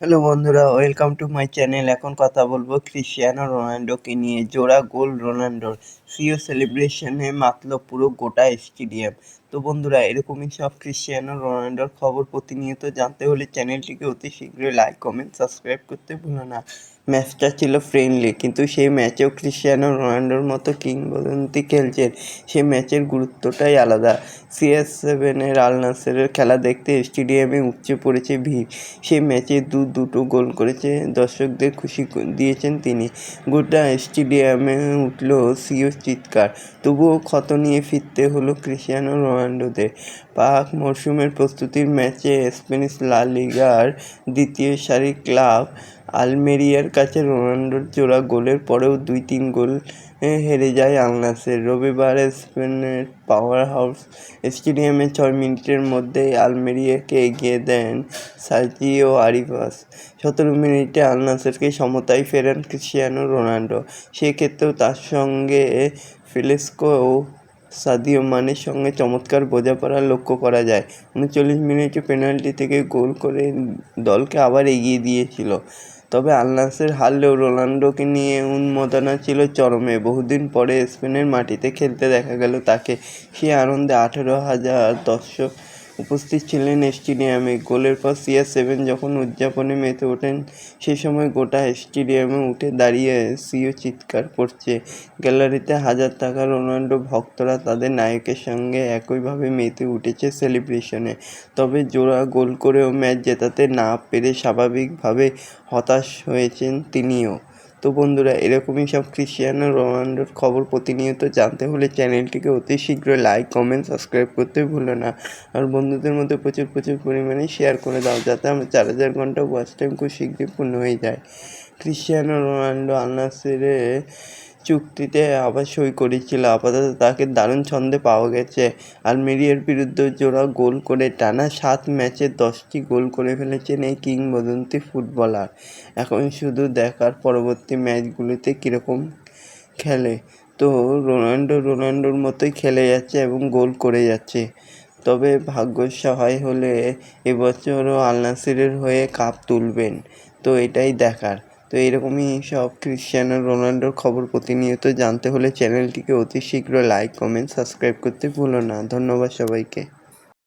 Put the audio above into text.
Hello বন্ধুরা welcome to my channel এখন কথা বলব ক্রিশ্চিয়ানো রোনাল্ডোকে নিয়ে। জোড়া গোল রোনাল্ডোর সিও সেলিব্রেশনে মাতল পুরো গোটা স্টেডিয়াম তো বন্ধুরা, এরকমই সব ক্রিশ্চিয়ানো রোনাল্ডোর খবর প্রতিনিয়ত জানতে হলে চ্যানেলটিকে অতি শীঘ্রই লাইক কমেন্ট সাবস্ক্রাইব করতে ভুলো না। ম্যাচটা ছিল ফ্রেন্ডলি কিন্তু সেই ম্যাচেও ক্রিশ্চিয়ানো রোনাল্ডোর মতো কিংবদন্তি খেলছেন। সেই ম্যাচের গুরুত্বটাই আলাদা। সিএস সেভেনের আল নাসেরের খেলা দেখতে স্টেডিয়ামে উপচে পড়েছে ভিড়। সেই ম্যাচে দু দুটো গোল করেছে, দর্শকদের খুশি দিয়েছেন তিনি। গোটা স্টেডিয়ামে উঠল সিও চিৎকার। তবুও ক্ষত নিয়ে ফিরতে হলো ক্রিশ্চিয়ানো রোনাল্ডোদের পাক মরশুমের প্রস্তুতির ম্যাচে স্প্যানিশ লা লিগার দ্বিতীয় সারির ক্লাব আলমেরিয়ার কাছে রোনাল্ডোর জোড়া গোলের পরেও দুই তিন গোল হেরে যায় আল নাসের রবিবার স্পেনের পাওয়ার হাউস স্টেডিয়ামে ছয় মিনিটের মধ্যেই আলমেরিয়াকে এগিয়ে দেন সার্জিও আরিভাস। সতেরো মিনিটে আলনাসেরকে সমতায় ফেরান ক্রিশ্চিয়ানো রোনাল্ডো সেক্ষেত্রেও তার সঙ্গে ফেলেস্কো সাদিও মানের সঙ্গে চমৎকার বোঝাপড়া লক্ষ্য করা যায়। উনচল্লিশ মিনিটে পেনাল্টি থেকে গোল করে দলকে আবার এগিয়ে দিয়েছিল। তবে আল্লাসের হারলেও রোনাল্ডোকে নিয়ে উন্মাদনা ছিল চরমে। বহুদিন পরে স্পেনের মাটিতে খেলতে দেখা গেল তাকে। সে আনন্দে আঠেরো হাজার দর্শক উপস্থিত ছিলেন স্টেডিয়ামে। গোলের পর সিআর সেভেন যখন উদযাপনে মেতে ওঠেন, সে সময় গোটা স্টেডিয়ামে উঠে দাঁড়িয়ে সিও চিৎকার করছে। গ্যালারিতে হাজার টাকা রোনাল্ডো, ভক্তরা তাদের নায়কের সঙ্গে একইভাবে মেতে উঠেছে সেলিব্রেশনে। তবে জোড়া গোল করেও ম্যাচ জেতাতে না পেরে স্বাভাবিকভাবে হতাশ হয়েছেন তিনিও। তো বন্ধুরা, এরকমই সব ক্রিশ্চিয়ানো রোনাল্ডোর খবর প্রতিনিয়ত জানতে হলে চ্যানেলটিকে অতি শীঘ্র লাইক কমেন্ট সাবস্ক্রাইব করতে ভুলো না। আর বন্ধুদের মধ্যে প্রচুর প্রচুর পরিমাণে শেয়ার করে দাও, যাতে আমার চার হাজার ঘণ্টা ওয়াচ টাইম খুব শীঘ্রই পূর্ণ হয়ে যায়। ক্রিশ্চিয়ানো রোনাল্ডো আলনাসেরে চুক্তিতে আবার সই করেছিল। আপাতত তাকে দারুণ ছন্দে পাওয়া গেছে। আর আলমেরিয়ার বিরুদ্ধে জোড়া গোল করে টানা সাত ম্যাচে দশটি গোল করে ফেলেছেন এই কিংবদন্তি ফুটবলার। এখন শুধু দেখার পরবর্তী ম্যাচগুলিতে কীরকম খেলে। তো রোনাল্ডো রোনাল্ডোর মতোই খেলে যাচ্ছে এবং গোল করে যাচ্ছে। তবে ভাগ্য সহায় হলে এবছরও আল নাসিরের হয়ে কাপ তুলবেন। তো এটাই দেখার। তো এরকমই সব ক্রিশ্চিয়ানো রোনাল্ডোর খবর প্রতিনিয়ত জানতে হলে চ্যানেলটিকে অতি শীঘ্র লাইক কমেন্ট সাবস্ক্রাইব করতে ভুলো না। ধন্যবাদ সবাইকে।